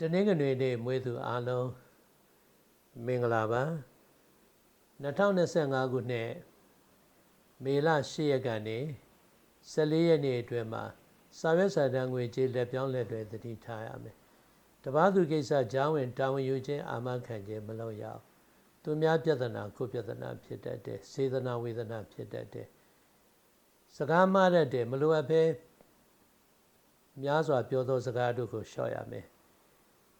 တနင်္ဂနွေနေ့မွေးသူအားလုံးမင်္ဂလာပါ2025ခုနှစ်မေလ10ရက်ကနေ14ရက်နေ့အတွင်းမှာစာရွက်စာတမ်းငွေကြေးလက်ပြောင်းလက်တွေတတိထားရမယ်တပားသူကိစ္စကြားဝင်တာဝန်ယူခြင်းအာမခံခြင်းမလုပ်ရအောင်သူများပြဿနာကိုပြဿနာဖြစ်တတ်တယ်စေတနာဝေဒနာဖြစ်တတ်တယ်စကားမှားတတ်တယ်မလိုအပ်ဘဲများစွာပြောသောစကားတို့ကိုလျှော့ရမယ်။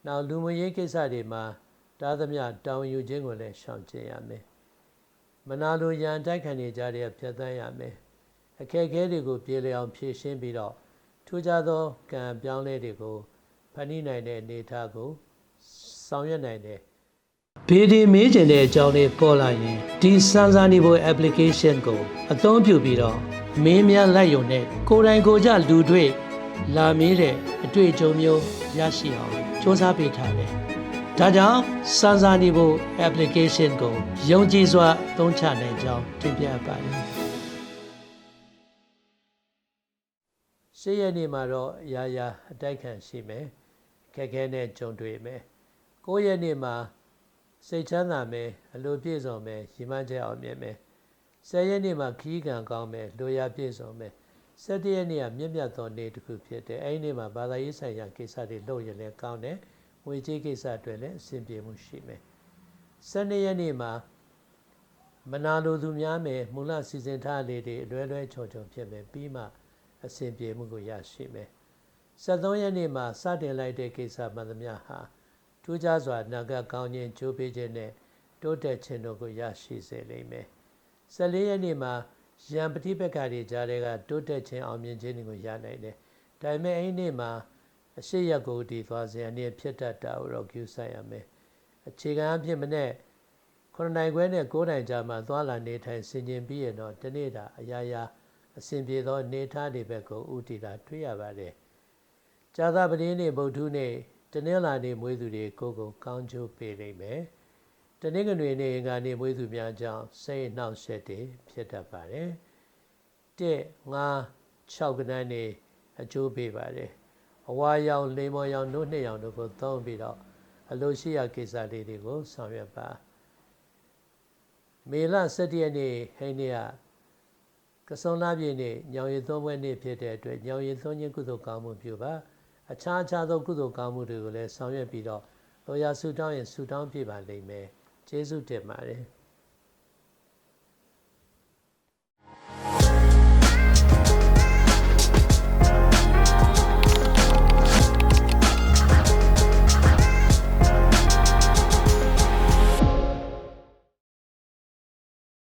နောက်လူမှုရေးကိစ္စတွေမှာတားသမျှတောင်းယူခြင်းကိုလည်းရှောင်ကျဉ်ရမယ်။မနာလိုရန်တိုက်ခံနေကြတဲ့ဖြတ်သန်းရမယ်။အခက်အခဲတွေကိုပြေလည်အောင်ဖြေရှင်းပြီးတော့ထူးခြားသောကံပြောင်းလဲတွေကိုဖန်တီးနိုင်တဲ့အနေအထားကိုဆောင်ရွက်နိုင်တဲ့ဘေဒီမေးကျင်တဲ့အကြောင်းလေးပေါ်လာရင်ဒီစမ်းစာနေဖို့ application ကို အသုံးပြုပြီးတော့မင်းများလိုက်ရုံနဲ့ကိုယ်တိုင်ကိုယ်ကြလူတွေ့ လာမေးတဲ့အတွေ့အကြုံမျိုးရရှိအောင်စ조사ပေးထားတယ်။ဒါကြောင့်စမ်းစာနေဖို့ application ကိုယုံကြည်စွာသုံးချနိုင်ကြောင်းတင်ပြပါတယ်။ရှေ့ရက်နေ့မှာတော့အရာရာအတိုက်ခံရှိမယ်။ခက်ခဲနဲ့ကြုံတွေ့မယ်။ကိုယ့်ရက်နေ့မှာစိတ်ချမ်းသာမယ်အလိုပြည့်စုံမယ်ရည်မှန်းချက်အောင်မြင်မယ်။ဆယ်ရက်နေ့မှာခီးကံကောင်းမယ်လိုရာပြည့်စုံမယ်။ ၁၇ရက်နေ့ကမြင့်မြတ်သောနေ့တစ်ခုဖြစ်တယ်။အဲဒီနေ့မှာဘာသာရေးဆိုင်ရာကိစ္စတွေလုပ်ရင်လည်းကောင်းတယ်။ငွေကြေးကိစ္စအတွက်လည်းအဆင်ပြေမှုရှိမယ်။၁၂ရက်နေ့မှာမနာလိုသူများမယ်မူလစီစဉ်ထားလေးတွေအလွဲလွဲချော်ချော်ဖြစ်မယ်ပြီးမှအဆင်ပြေမှုကိုရရှိမယ်။73ရက်နေ့မှာစတင်လိုက်တဲ့ကိစ္စမှန်သမျှဟာထူးခြားစွာနာဂတ်ကောင်းခြင်းကြိုးပေးခြင်းနဲ့တိုးတက်ခြင်းတို့ကိုရရှိစေလိမ့်မယ်။14ရက်နေ့မှာ ရန်ပฏิပက္ခတွေကြားတွေကတိုးတက်ခြင်းအောင်မြင်ခြင်းတွေကိုရနိုင်တယ်။ဒါပေမဲ့အဲ့ဒီနေ့မှာအရှိရက်ကိုတည်သွားစေအနေဖြစ်တတ်တာကိုတော့ကျူးဆိုင်ရမယ်။အခြေခံအဖြစ်မနဲ့9နိုင်ခွဲနဲ့9နိုင်ကြာမှသွားလာနေထိုင်ဆင်ခြင်ပြီးရင်တော့ဒီနေ့တာအရာရာအစဉ်ပြေသောနေထားတွေဘက်ကိုဥတည်တာတွေ့ရပါတယ်။ဇာသပတိနေ့ဗုဒ္ဓနေ့တနင်္လာနေ့မွေးသူတွေကိုကိုကောင်းကျိုးပေးလိမ့်မယ်။ တနင်္ဂနွေနေ့အင်္ဂါနေ့မွေးသူများကြောင့်စိတ်နှောက်ယှက်တွေဖြစ်တတ်ပါတယ်။1 5 6ကနန်းနေ့အကျိုးပေးပါတယ်။အဝါရောင်လိမ္မော်ရောင်နှုတ်နှစ်ရောင်တို့ကိုသုံးပြီးတော့အလိုရှိရာကိစ္စလေးတွေကိုဆောင်ရွက်ပါ။မေလ17ရက်နေ့ဟိန်းနေ့ကကစုံလာပြည့်နေ့ညောင်ရည်သုံးပွဲနေ့ဖြစ်တဲ့အတွက်ညောင်ရည်သုံးခြင်းကုသိုလ်ကောင်းမှုပြုပါအခြားအခြားသောကုသိုလ်ကောင်းမှုတွေကိုလည်းဆောင်ရွက်ပြီးတော့လောရာဆူတောင်းရင်ဆူတောင်းပြပါလိမ့်မယ် ကျေးဇူးတင်ပါတယ်